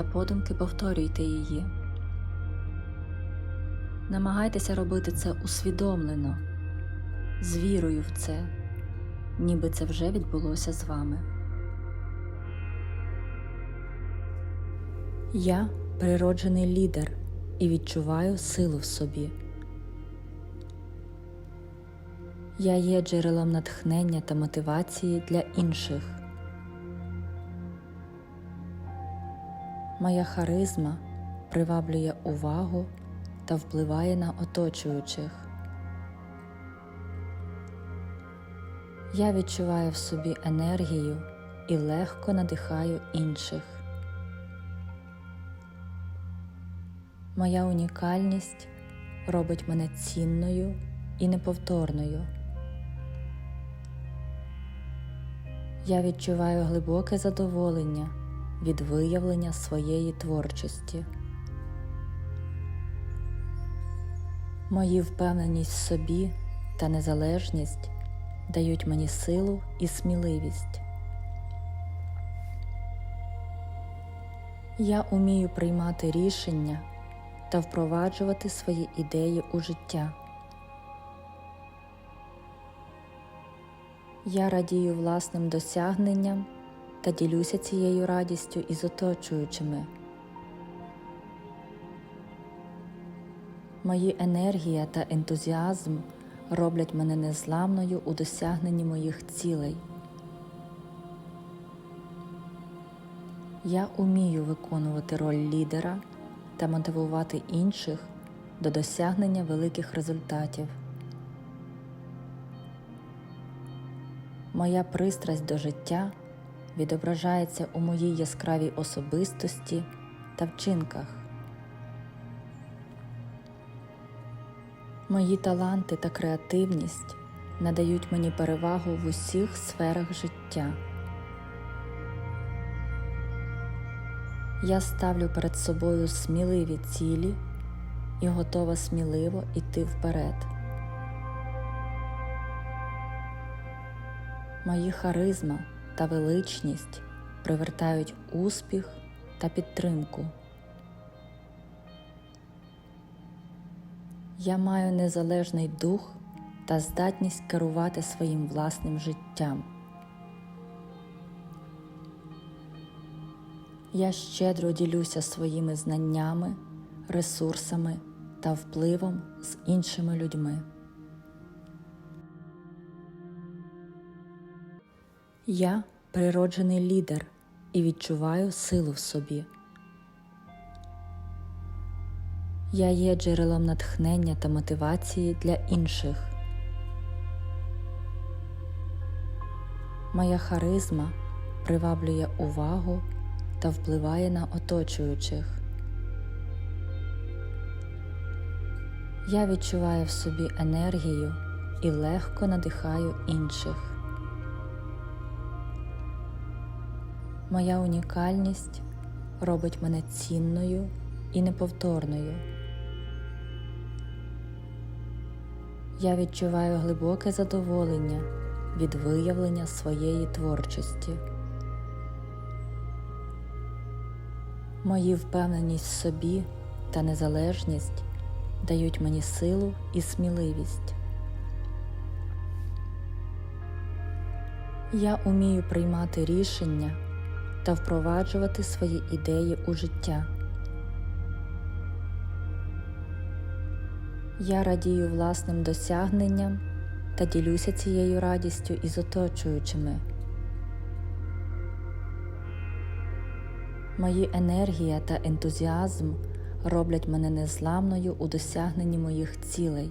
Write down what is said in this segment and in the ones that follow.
та подумки повторюйте її. Намагайтеся робити це усвідомлено, з вірою в це, ніби це вже відбулося з вами. Я природжений лідер і відчуваю силу в собі. Я є джерелом натхнення та мотивації для інших. Моя харизма приваблює увагу та впливає на оточуючих. Я відчуваю в собі енергію і легко надихаю інших. Моя унікальність робить мене цінною і неповторною. Я відчуваю глибоке задоволення від виявлення своєї творчості. Мої впевненість в собі та незалежність дають мені силу і сміливість. Я умію приймати рішення та впроваджувати свої ідеї у життя. Я радію власним досягненням та ділюся цією радістю із оточуючими. Мої енергія та ентузіазм роблять мене незламною у досягненні моїх цілей. Я умію виконувати роль лідера та мотивувати інших до досягнення великих результатів. Моя пристрасть до життя відображається у моїй яскравій особистості та вчинках. Мої таланти та креативність надають мені перевагу в усіх сферах життя. Я ставлю перед собою сміливі цілі і готова сміливо йти вперед. Мої харизма та величність привертають успіх та підтримку. Я маю незалежний дух та здатність керувати своїм власним життям. Я щедро ділюся своїми знаннями, ресурсами та впливом з іншими людьми. Я природжений лідер і відчуваю силу в собі. Я є джерелом натхнення та мотивації для інших. Моя харизма приваблює увагу та впливає на оточуючих. Я відчуваю в собі енергію і легко надихаю інших. Моя унікальність робить мене цінною і неповторною. Я відчуваю глибоке задоволення від виявлення своєї творчості. Мої впевненість в собі та незалежність дають мені силу і сміливість. Я умію приймати рішення та впроваджувати свої ідеї у життя. Я радію власним досягненням та ділюся цією радістю із оточуючими. Мої енергія та ентузіазм роблять мене незламною у досягненні моїх цілей.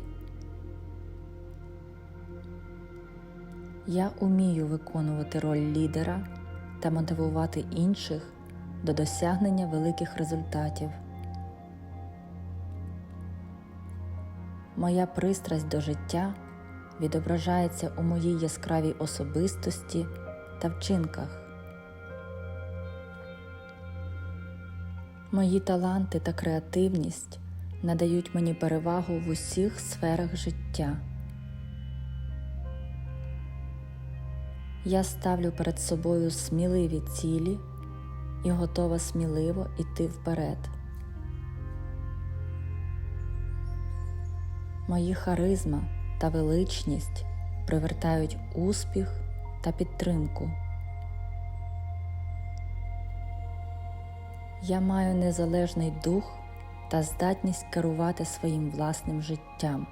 Я умію виконувати роль лідера та мотивувати інших до досягнення великих результатів. Моя пристрасть до життя відображається у моїй яскравій особистості та вчинках. Мої таланти та креативність надають мені перевагу в усіх сферах життя. Я ставлю перед собою сміливі цілі і готова сміливо йти вперед. Мої харизма та величність привертають успіх та підтримку. Я маю незалежний дух та здатність керувати своїм власним життям.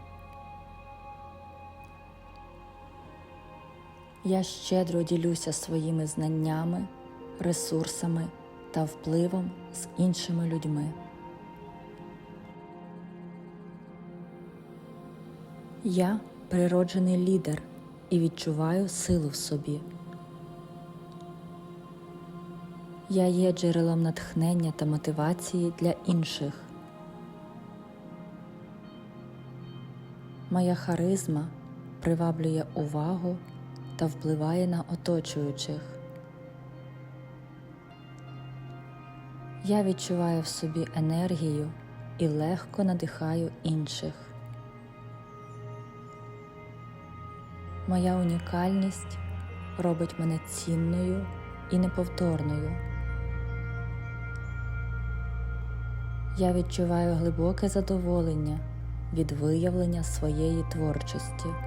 Я щедро ділюся своїми знаннями, ресурсами та впливом з іншими людьми. Я природжений лідер і відчуваю силу в собі. Я є джерелом натхнення та мотивації для інших. Моя харизма приваблює увагу та впливає на оточуючих. Я відчуваю в собі енергію і легко надихаю інших. Моя унікальність робить мене цінною і неповторною. Я відчуваю глибоке задоволення від виявлення своєї творчості.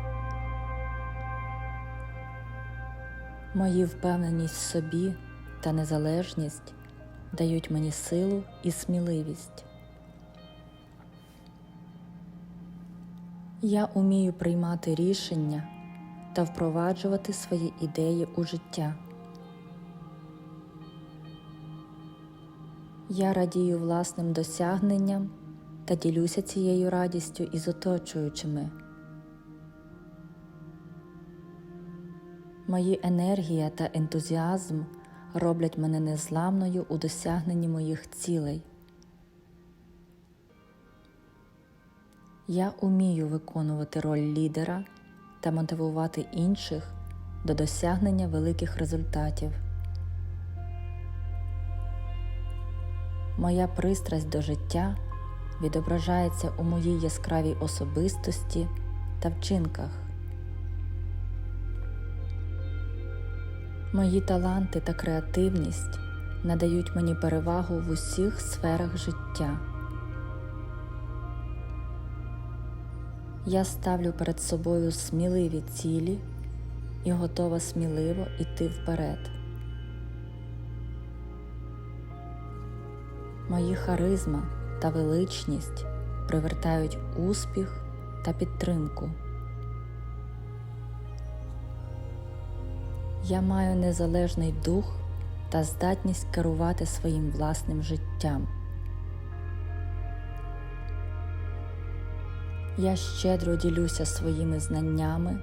Мої впевненість в собі та незалежність дають мені силу і сміливість. Я умію приймати рішення та впроваджувати свої ідеї у життя. Я радію власним досягненням та ділюся цією радістю із оточуючими. Мої енергія та ентузіазм роблять мене незламною у досягненні моїх цілей. Я умію виконувати роль лідера та мотивувати інших до досягнення великих результатів. Моя пристрасть до життя відображається у моїй яскравій особистості та вчинках. Мої таланти та креативність надають мені перевагу в усіх сферах життя. Я ставлю перед собою сміливі цілі і готова сміливо йти вперед. Мої харизма та величність привертають успіх та підтримку. Я маю незалежний дух та здатність керувати своїм власним життям. Я щедро ділюся своїми знаннями,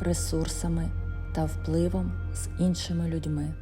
ресурсами та впливом з іншими людьми.